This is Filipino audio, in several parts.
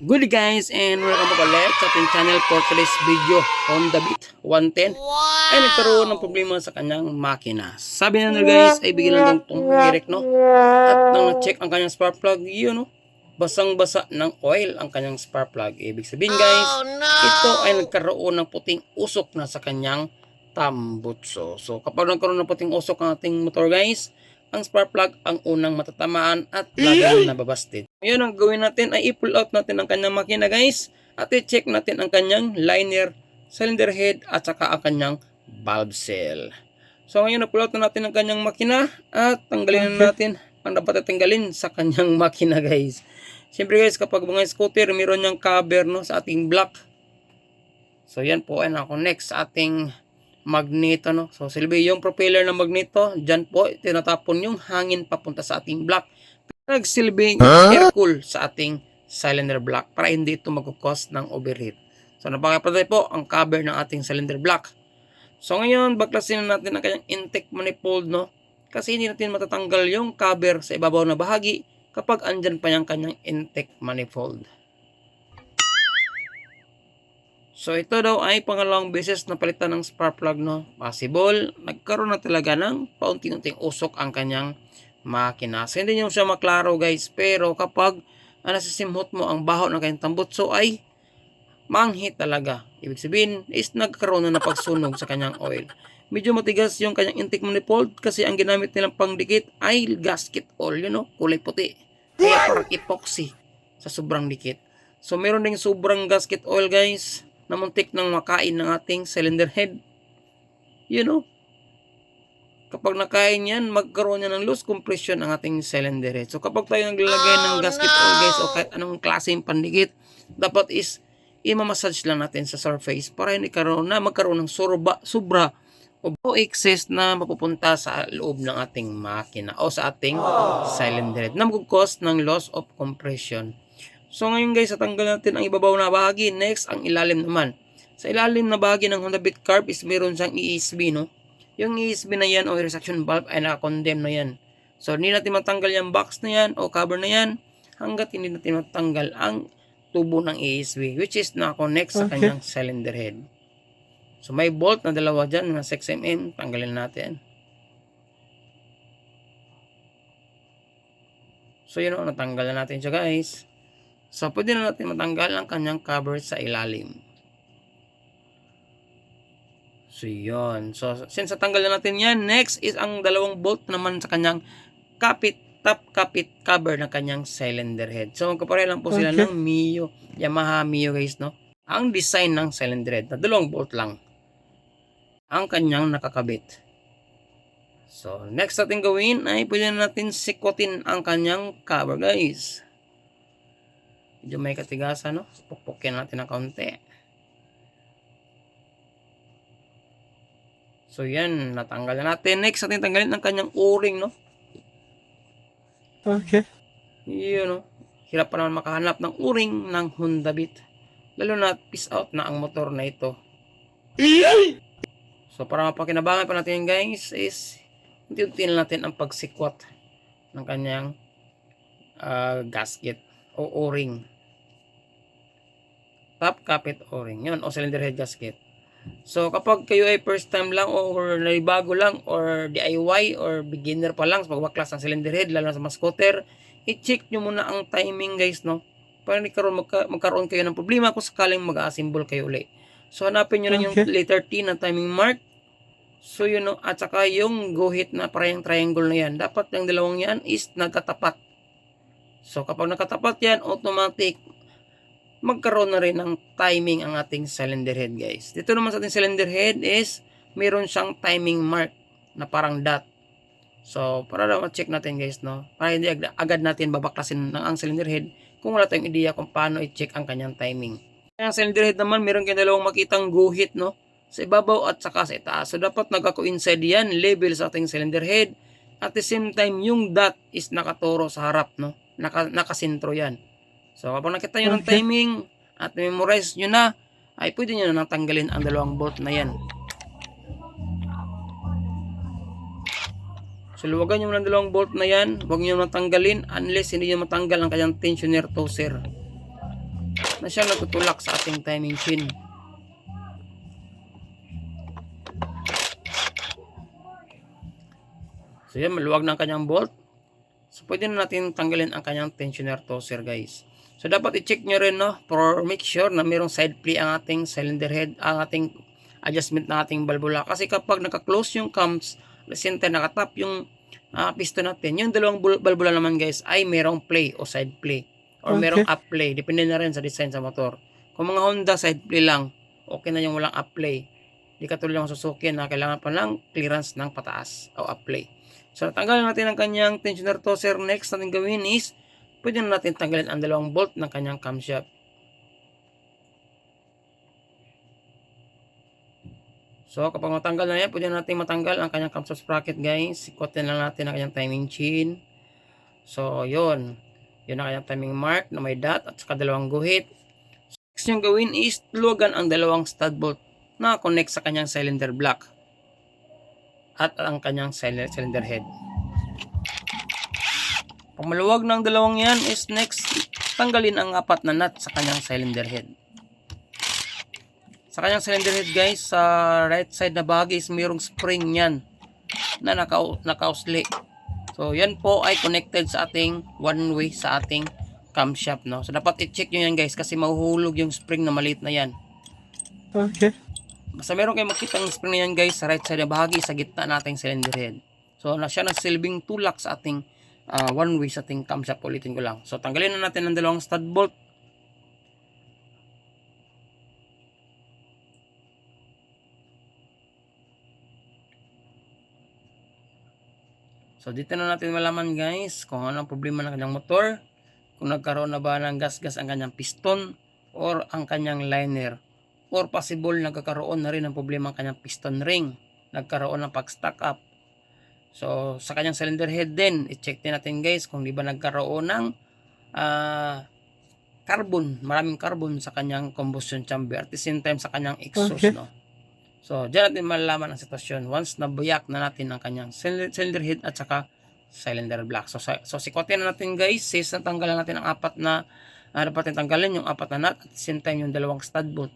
Good guys and welcome back ulit sa ating channel for today's video Honda Beat 110 ay nagkaroon ng problema sa kanyang makina. Sabi na nila guys ay bigyan lang itong direct no at nang na-check ang kanyang spark plug yun no basang-basa ng oil ang kanyang spark plug. Ibig sabihin guys ito ay nagkaroon ng puting usok na sa kanyang tambutso. So kapag nagkaroon ng puting usok ang ating motor guys ang spark plug ang unang matatamaan at laging nababasted. Ngayon, ang gawin natin ay i-pull out natin ang kanyang makina guys at i-check natin ang kanyang liner, cylinder head at saka ang kanyang valve seal. So ngayon, na-pull out na natin ang kanyang makina at tanggalin na natin ang dapat tanggalin sa kanyang makina guys. Siyempre guys, kapag mga scooter, meron niyang cover no, sa ating block. So yan po ay na-connect sa ating magneto no. So silbi yung propeller ng magneto, diyan po tinatapon yung hangin papunta sa ating block. Nagsilbing air cool sa ating cylinder block para hindi ito magkukos ng overheat. So napaka-importante po ang cover ng ating cylinder block. So ngayon, baklasin na natin ang kanyang intake manifold no. Kasi hindi natin matatanggal yung cover sa ibabaw na bahagi kapag andyan pa yung kanyang intake manifold. So ito daw ay pangalawang beses na palitan ng spark plug no. Possible, nagkaroon na talaga ng paunti-unting usok ang kanyang makina. So hindi nyo siya maklaro guys, pero kapag ah, nasisimhot mo ang baho ng kanyang tambutso ay manghit talaga. Ibig sabihin is nagkaroon na ng pagsunog sa kanyang oil. Medyo matigas yung kanyang intake manifold kasi ang ginamit nilang pangdikit ay gasket oil, you know, kulay puti. Kaya epoxy sa sobrang dikit. So meron ding sobrang gasket oil guys na muntik nang makain ng ating cylinder head. You know, kapag nakain yan, magkaroon yan ng loose compression ang ating cylinder head. So kapag tayo naglalagay ng gasket oil guys o kahit anong klaseng pandikit, dapat is i-massage lang natin sa surface para hindi karoon na magkaroon ng surba, sobra o excess na mapupunta sa loob ng ating makina o sa ating cylinder head na mag-cause ng loss of compression. So ngayon guys, tatanggal natin ang ibabaw na bahagi. Next, ang ilalim naman. Sa ilalim na bahagi ng Honda Beat Carb is meron siyang ESB, no? Yung ESB na yan o resection valve ay naka-condemn na yan. So hindi natin matanggal yung box na yan o cover na yan hanggat hindi natin matanggal ang tubo ng ESB which is na-connect sa kanyang cylinder head. So may bolt na dalawa dyan na 6mm. Tanggalin natin. So yun o, natanggal na natin siya guys. So, pwede na natin matanggal ang kanyang cover sa ilalim. So, yun. So, since natanggal na natin yan, next is ang dalawang bolt naman sa kanyang kapit, top kapit cover ng kanyang cylinder head. So, magkapareho lang po sila ng Mio, Yamaha Mio guys, no? Ang design ng cylinder head na dalawang bolt lang ang kanyang nakakabit. So, next natin gawin ay pwede na natin sikotin ang kanyang cover guys. Medyo may katigasan, no? Pukpukin natin ng kaunti. So, yan. Natanggal na natin. Next, natin tanggalin ang kanyang o-ring, no? Okay. Yun, no? Hirap pa naman makahanap ng o-ring ng Honda Beat. Lalo na peace out na ang motor na ito. So, para mapakinabangan pa natin guys, is unti-unti na natin ang pagsikwat ng kanyang ah, gasket o o-ring. Top kapit o-ring. Yun, o cylinder head gasket. So, kapag kayo ay first time lang or naibago lang or DIY or beginner pa lang sa pagbaklas ng cylinder head, lalo na sa mga scooter, i-check nyo muna ang timing guys, no? Para hindi karoon, magka, magkaroon kayo ng problema kung sakaling mag-assemble kayo uli. So, hanapin nyo na yung Okay. letter T na timing mark. So, yun, no? At saka yung guhit na parang triangle na yan. Dapat yung dalawang yan is nagkatapat. So, kapag nakatapat yan, automatic, magkaroon na rin ng timing ang ating cylinder head, guys. Dito naman sa ating cylinder head is, meron siyang timing mark na parang dot. So, para na ma-check natin, guys, no? Para hindi agad, agad natin babaklasin ng ang cylinder head kung wala tayong ideya kung paano i-check ang kanyang timing. Ang cylinder head naman, meron kayong dalawang makitang guhit, no? Sa ibabaw at saka sa itaas. So, dapat nagka-coincide yan, level sa ating cylinder head. At the same time, yung dot is nakaturo sa harap, no? Naka, nakasintro yan. So, kapag nakita nyo ng timing at memorize nyo na, ay pwede nyo na natanggalin ang dalawang bolt na yan. So, luwagan nyo ang dalawang bolt na yan. Huwag nyo natanggalin unless hindi nyo matanggal ang kanyang tensioner toser. na siya nagtutulak sa ating timing chain. So yan, maluwag na ang kanyang bolt. So pwede na natin tanggalin ang kanyang tensioner tosser guys. So dapat i-check nyo rin no, for make sure na mayroong side play ang ating cylinder head, ang ating adjustment ng ating valvula. Kasi kapag naka-close yung cams, time nakatap yung ah, piston natin, yung dalawang bul- valvula naman guys ay mayroong play o side play. Or Okay. mayroong up play. Depende na rin sa design sa motor. Kung mga Honda side play lang, okay na yung walang up play. Di katulad ng Suzuki na kailangan pa ng clearance ng pataas o up play. So, natanggalin natin ang kanyang tensioner tosser. Next natin gawin is, pwede na natin tanggalin ang dalawang bolt ng kanyang camshaft. So, kapag matanggal na yan, pwede na natin matanggal ang kanyang camshaft sprocket, guys. Sikotin lang natin ang kanyang timing chain. So, yun. Yun ang kanyang timing mark na may dot at saka dalawang guhit. Next yung gawin is, tulugan ang dalawang stud bolt na connect sa kanyang cylinder block at ang kanyang cylinder head. Pag maluwag ng dalawang yan is next, tanggalin ang apat na nut sa kanyang cylinder head. Sa kanyang cylinder head guys, sa right side na bahagi is mayroong spring yan na naka, nakausli. So yan po ay connected sa ating one way sa ating camshaft no. So dapat i-check nyo yan guys kasi mahuhulog yung spring na maliit na yan. Okay. Basta meron kayong makita ng spring na yan guys sa right side na bahagi sa gitna nating cylinder head. So na siya nagsilbing tulak sa ating ah, one way sa ating camshaft ulitin ko lang. So tanggalin na natin ang dalawang stud bolt. So dito na natin malaman guys kung ano ang problema ng kanyang motor. Kung nagkaroon na ba ng gas-gas ang kanyang piston or ang kanyang liner or possible nagkakaroon na rin ng problema ang kanyang piston ring. Nagkaroon ng pag-stack up. So, sa kanyang cylinder head din, i-check din natin guys kung di ba nagkaroon ng ah, carbon, maraming carbon sa kanyang combustion chamber at the same time sa kanyang exhaust. Okay. No? So, dyan natin malalaman ang sitwasyon once nabuyak na natin ang kanyang cylinder, head at saka cylinder block. So, so sikotin na natin guys, sis natanggalan natin ang apat na uh, dapat tanggalin yung apat na nut at the same time yung dalawang stud bolt.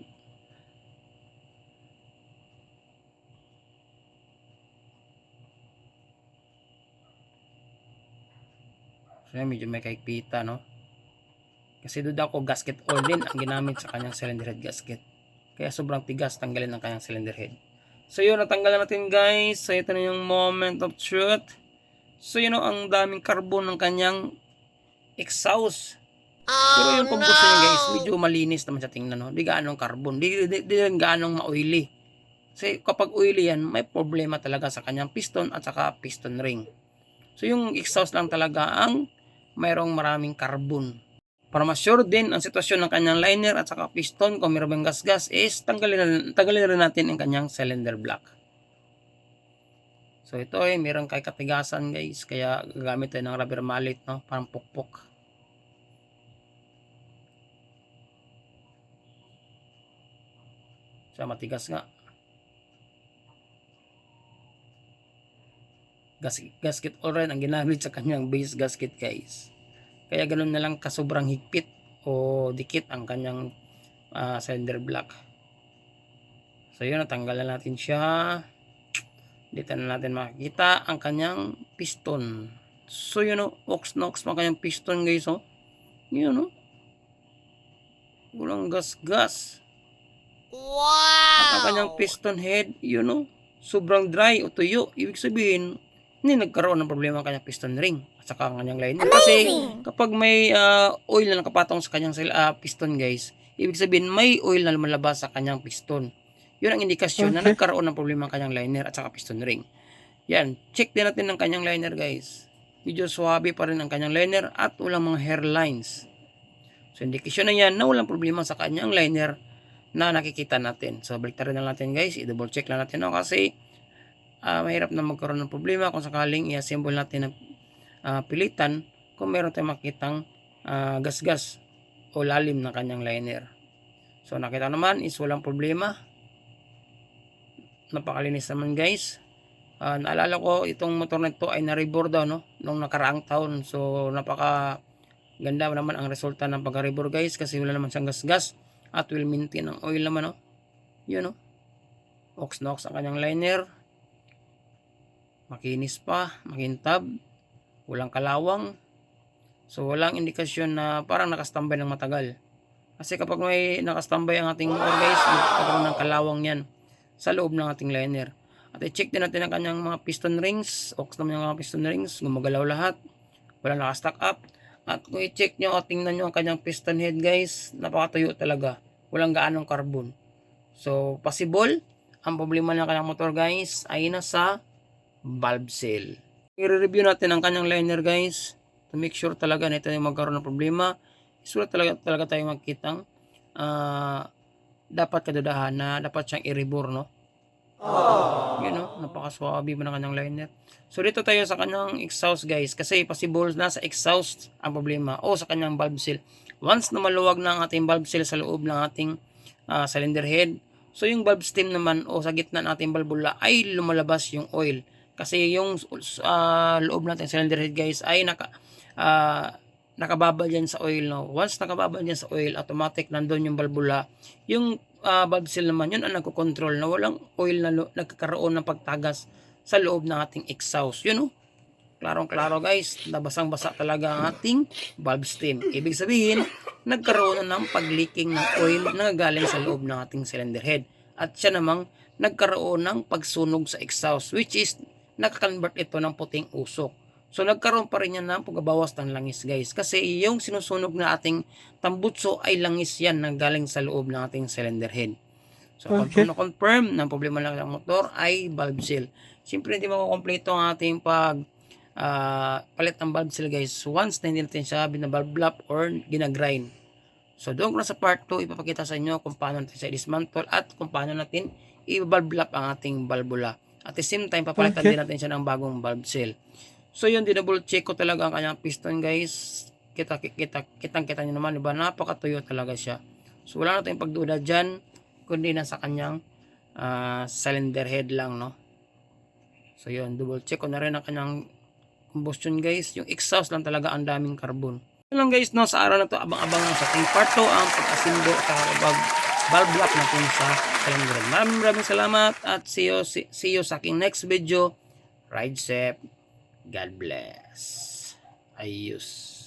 So yan, medyo may kaikpita, no? Kasi doon ako gasket oil din ang ginamit sa kanyang cylinder head gasket. Kaya sobrang tigas tanggalin ang kanyang cylinder head. So yun, natanggalan natin guys. So ito na yung moment of truth. So yun know, ang daming carbon ng kanyang exhaust. Pero yung combustion niya guys, medyo malinis naman sa tingnan. No? Di gaanong carbon. Di, di, di rin gaanong ma-oily. Kasi kapag oily yan, may problema talaga sa kanyang piston at saka piston ring. So yung exhaust lang talaga ang mayroong maraming carbon. Para mas sure din ang sitwasyon ng kanyang liner at saka piston kung mayroong gas-gas is tanggalin, tanggalin rin natin ang kanyang cylinder block. So ito ay mayroong kay katigasan guys kaya gagamit tayo ng rubber mallet no parang pukpok. Siya matigas nga. Gas, gasket all rin ang ginamit sa kanyang base gasket guys. Kaya ganun na lang kasobrang higpit o dikit ang kanyang ah, cylinder block. So yun, natanggalan natin siya. Dito na natin makikita ang kanyang piston. So yun o, ox-nox pa kanyang piston guys oh. Yun o. Walang gas-gas. At ang kanyang piston head, yun o, sobrang dry o tuyo. Ibig sabihin, hindi nagkaroon ng problema ang kanyang piston ring at saka ang kanyang liner. Kasi kapag may ah, oil na nakapatong sa kanyang ah, piston guys, ibig sabihin may oil na lumalabas sa kanyang piston. Yun ang indikasyon na Okay. nagkaroon ng problema ang kanyang liner at saka piston ring. Yan, check din natin ang kanyang liner guys. Medyo swabe pa rin ang kanyang liner at walang mga hairlines. So indikasyon na yan na walang problema sa kanyang liner na nakikita natin. So balik na natin guys, i-double check lang natin no? kasi ah, mahirap na magkaroon ng problema kung sakaling i-assemble natin ng ah, pilitan kung meron tayong makitang ah, gas-gas o lalim ng kanyang liner. So nakita naman is walang problema. Napakalinis naman guys. Ah, naalala ko itong motor na ito ay na-rebore daw no nung nakaraang taon. So napaka Ganda naman ang resulta ng pag-rebore guys kasi wala naman siyang gas-gas at will maintain ang oil naman oh. Yun oh. Ox na ox ang kanyang liner. Makinis pa, makintab, walang kalawang. So walang indikasyon na parang nakastambay ng matagal. Kasi kapag may nakastambay ang ating ore guys, magkakaroon ng kalawang yan sa loob ng ating liner. At i-check din natin ang kanyang mga piston rings. Ox naman yung mga piston rings. Gumagalaw lahat. Wala nakastack up. At kung i-check nyo at tingnan nyo ang kanyang piston head guys, napakatuyo talaga. Walang gaanong carbon. So, possible. Ang problema ng kanyang motor guys ay nasa valve seal. I-review natin ang kanyang liner guys to make sure talaga na ito yung magkaroon ng problema. Isulat talaga, talaga tayo magkitang ah dapat kadudahan na dapat siyang i-rebore no. Yun know, napakaswabe mo ng kanyang liner. So dito tayo sa kanyang exhaust guys kasi possible na sa exhaust ang problema o sa kanyang valve seal. Once na maluwag na ang ating valve seal sa loob ng ating ah, cylinder head, so yung valve stem naman o sa gitna ng ating valvula ay lumalabas yung oil. Kasi yung ah, loob natin cylinder head guys ay naka ah, nakababal yan sa oil no. Once nakababal yan sa oil, automatic nandun yung valvula. Yung ah, valve seal naman, yun ang nagko-control na walang oil na nagkakaroon ng pagtagas sa loob ng ating exhaust. Yun oh. Klarong-klaro guys, nabasang-basa talaga ang ating valve stem. Ibig sabihin, nagkaroon na ng pag-leaking ng oil na galing sa loob ng ating cylinder head. At siya namang nagkaroon ng pagsunog sa exhaust which is nakakonvert ito ng puting usok. So nagkaroon pa rin yan ng pagbabawas ng langis guys. Kasi yung sinusunog na ating tambutso ay langis yan na galing sa loob ng ating cylinder head. So Okay. confirm na confirm na problema lang ng motor ay valve seal. Siyempre hindi makukompleto ang ating pag ah, palit ng valve seal guys. Once na hindi natin siya binavalve lap or ginagrind. So doon ko na sa part 2 ipapakita sa inyo kung paano natin siya dismantle at kung paano natin i-valve ang ating valvula. At the same time papalitan Okay. din natin siya ng bagong valve seal. So yun, dinouble check ko talaga ang kanyang piston guys. Kita, kita, kitang kita nyo naman, diba? Napakatuyo talaga siya. So wala na tayong pagduda dyan, kundi na sa kanyang ah, cylinder head lang, no? So yun, double check ko na rin ang kanyang combustion guys. Yung exhaust lang talaga ang daming carbon. Yun lang guys, no, sa araw na to, abang-abang sa ating part 2 ang pag-asindo sa pag valve lock natin sa cylinder. Maraming maraming salamat at see you, see, see you sa aking next video. Ride safe. God bless. Ayos.